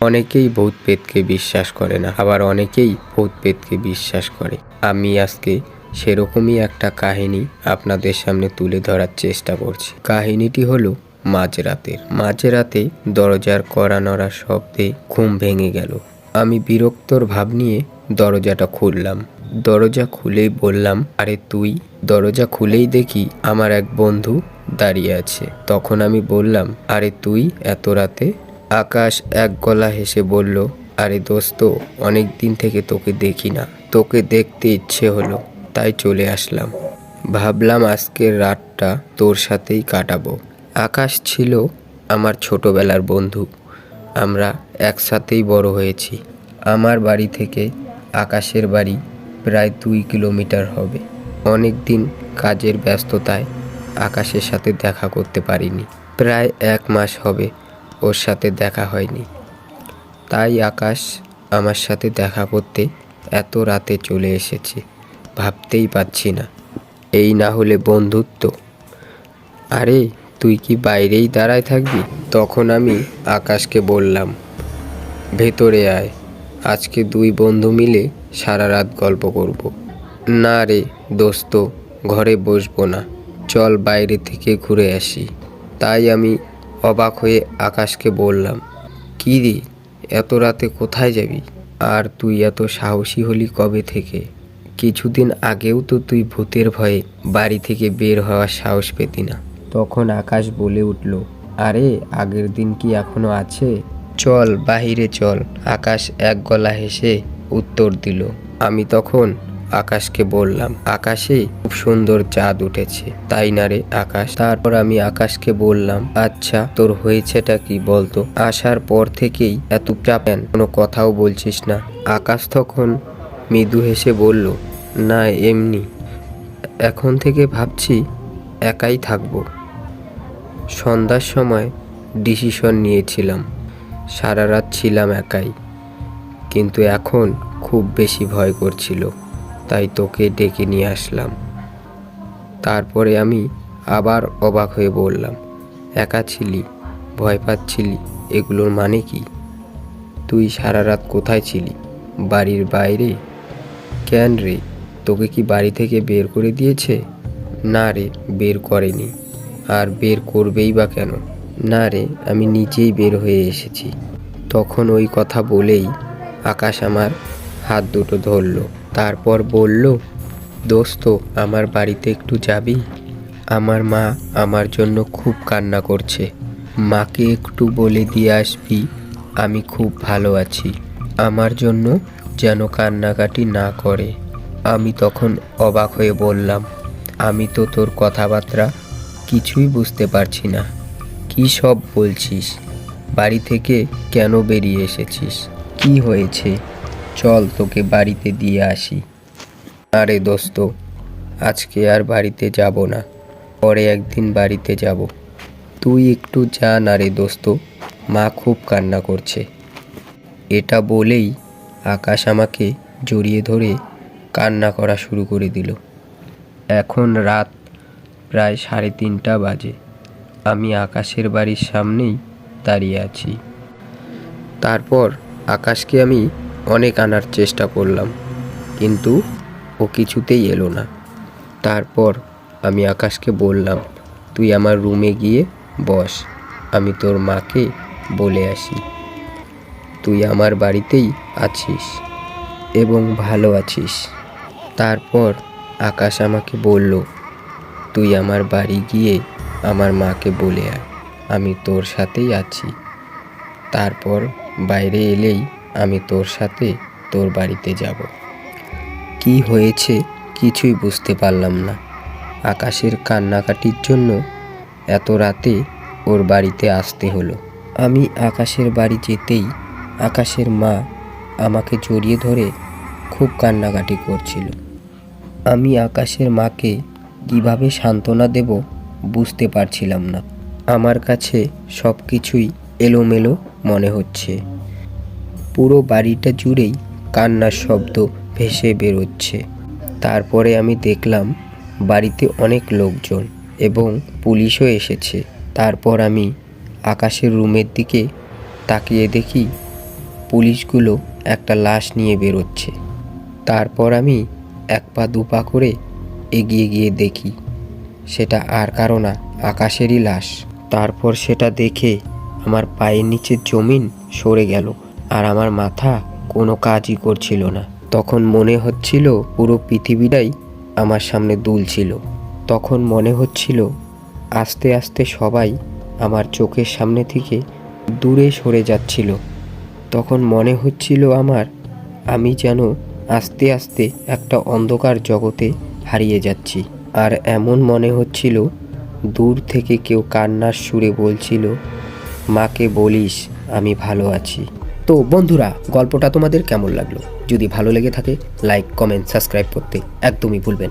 অনেকেই ভূত পেতকে বিশ্বাস করে না, আবার অনেকেই ভূত পেতকে বিশ্বাস করে। আমি আজকে সেরকমই একটা কাহিনী আপনাদের সামনে তুলে ধরার চেষ্টা করছি। কাহিনীটি হলো মাঝরাতের। মাঝরাতে দরজার কড়া নড়া শব্দে ঘুম ভেঙে গেল। আমি বিরক্তর ভাব নিয়ে দরজাটা খুললাম। দরজা খুলেই বললাম, আরে তুই? দরজা খুলেই দেখি আমার এক বন্ধু দাঁড়িয়ে আছে। তখন আমি বললাম, আরে তুই এত রাতে আকাশ এক গলা হেসে বলল, আরে দোস্ত, অনেক দিন থেকে তোকে দেখি না। তোকে দেখতে ইচ্ছে হলো, তাই চলে আসলাম। ভাবলাম আজকের রাতটা তোর সাথেই কাটাবো। আকাশ ছিল আমার ছোটবেলার বন্ধু। আমরা একসাথেই বড় হয়েছি। আমার বাড়ি থেকে আকাশের বাড়ি প্রায় দুই কিলোমিটার হবে। অনেক দিন কাজের ব্যস্ততায় আকাশের সাথে দেখা করতে পারিনি। প্রায় এক মাস হবে ওর সাথে দেখা হয়নি। তাই আকাশ আমার সাথে দেখা করতে এত রাতে চলে এসেছে, ভাবতেই পাচ্ছি না। এই না হলে বন্ধুত্ব। আরে, তুই কি বাইরেই দাঁড়ায় থাকবি? তখন আমি আকাশকে বললাম, ভেতরে আয়। আজকে দুই বন্ধু মিলে সারা রাত গল্প করব। না রে দোস্ত, ঘরে বসবো না। চল বাইরে থেকে ঘুরে আসি। তাই আমি অবাক হয়ে আকাশকে বললাম, কী রে, এত রাতে কোথায় যাবি? আর তুই এত সাহসী হলি কবে থেকে? কিছুদিন আগেও তো তুই ভূতের ভয়ে বাড়ি থেকে বের হওয়ার সাহস পেতি না। তখন আকাশ বলে উঠল, আরে, আগের দিন কি এখনও আছে? চল, বাহিরে চল। আকাশ এক গলা হেসে উত্তর দিল, আমি তখন আকাশকে বললাম, আকাশে খুব সুন্দর চাঁদ উঠেছে। তাই না রে আকাশ? তারপর আমি আকাশকে বললাম আচ্ছা তোর হয়েছেটা কি বলতো? আসার পর থেকেই এত চাপেন কোনো কথাও বলছিস না। আকাশ তখন মৃদু হেসে বলল, না, এমনি। এখন থেকে ভাবছি একাই থাকব। সন্ধ্যার সময় ডিসিশন নিয়েছিলাম, সারা রাত ছিলাম একাই। কিন্তু এখন খুব বেশি ভয় করছিল। তাই তোকে ডেকে নিয়ে আসলাম। তারপরে আমি আবার অবাক হয়ে বললাম, একা ছিলি? ভয় পাচ্ছিলি? এগুলোর মানে কি? তুই সারা রাত কোথায় ছিলি? বাড়ির বাইরে? কেন রে? তোকে কি বাড়ি থেকে বের করে দিয়েছে? না রে, বের করেনি। আর বের করবেই বা কেন? না রে, আমি নিজেই বের হয়ে এসেছি। তখন ওই কথা বলেই আকাশ আমার হাত দুটো ধরলো। তারপর বলল, দোস্ত, আমার বাড়িতে একটু যাবি? আমার মা আমার জন্য খুব কান্না করছে। মাকে একটু বলে দিয়ে আসবি, আমি খুব ভালো আছি। আমার জন্য যেন কান্নাকাটি না করে। আমি তখন অবাক হয়ে বললাম, আমি তো তোর কথাবার্তা কিছুই বুঝতে পারছি না। কি সব বলছিস? বাড়ি থেকে কেন বেরিয়ে এসেছিস? কি হয়েছে? চল তোকে বাড়িতে দিয়ে আসি। আরে দোস্ত, আজকে আর বাড়িতে যাব না। পরে একদিন বাড়িতে যাব। তুই একটু যা না রে দোস্ত, মা খুব কান্না করছে। এটা বলেই আকাশ আমাকে জড়িয়ে ধরে কান্না করা শুরু করে দিল। এখন রাত প্রায় সাড়ে তিনটা বাজে। আমি আকাশের বাড়ির সামনেই দাঁড়িয়ে আছি। তারপর আকাশকে আমি অনেক আনার চেষ্টা করলাম, কিন্তু ও কিছুতেই এলো না। তারপর আমি আকাশকে বললাম, তুই আমার রুমে গিয়ে বস, আমি তোর মাকে বলে আসি। তুই আমার বাড়িতেই আছিস এবং ভালো আছিস। তারপর আকাশ আমাকে বলল, তুই আমার বাড়ি গিয়ে আমার মাকে বলে আয়, আমি তোর সাথেই আছি। তারপর বাইরে এলেই আমি তোর সাথে তোর বাড়িতে যাব। কি হয়েছে কিছুই বুঝতে পারলাম না। আকাশের কান্নাকাটির জন্য এত রাতে ওর বাড়িতে আসতে হলো। আমি আকাশের বাড়ি যেতেই আকাশের মা আমাকে জড়িয়ে ধরে খুব কান্নাকাটি করছিল। আমি আকাশের মাকে কীভাবে সান্ত্বনা দেব বুঝতে পারছিলাম না। আমার কাছে সব কিছুই এলোমেলো মনে হচ্ছে। পুরো বাড়িটা জুড়েই কান্নার শব্দ ভেসে বেরোচ্ছে। তারপরে আমি দেখলাম বাড়িতে অনেক লোকজন এবং পুলিশও এসেছে। তারপর আমি আকাশের রুমের দিকে তাকিয়ে দেখি পুলিশগুলো একটা লাশ নিয়ে বেরোচ্ছে। তারপর আমি এক পা দু পা করে এগিয়ে গিয়ে দেখি সেটা আর কারও না, আকাশেরই লাশ। তারপর সেটা দেখে আমার পায়ের নিচের জমিন সরে গেল। আর আমার মাথা কোনো কাজই করছিল না। তখন মনে হচ্ছিল পুরো পৃথিবীটাই আমার সামনে দুলছিল। তখন মনে হচ্ছিল আস্তে আস্তে সবাই আমার চোখের সামনে থেকে দূরে সরে যাচ্ছিল। তখন মনে হচ্ছিল আমার, আমি যেন আস্তে আস্তে একটা অন্ধকার জগতে হারিয়ে যাচ্ছি। আর এমন মনে হচ্ছিল, দূর থেকে কেউ কান্নার সুরে বলছিল, মাকে বলিস, আমি ভালো আছি। তো বন্ধুরা গল্পটা তোমাদের কেমন লাগল যদি ভালো লেগে থাকে লাইক কমেন্ট সাবস্ক্রাইব করতে একদমই ভুলবেন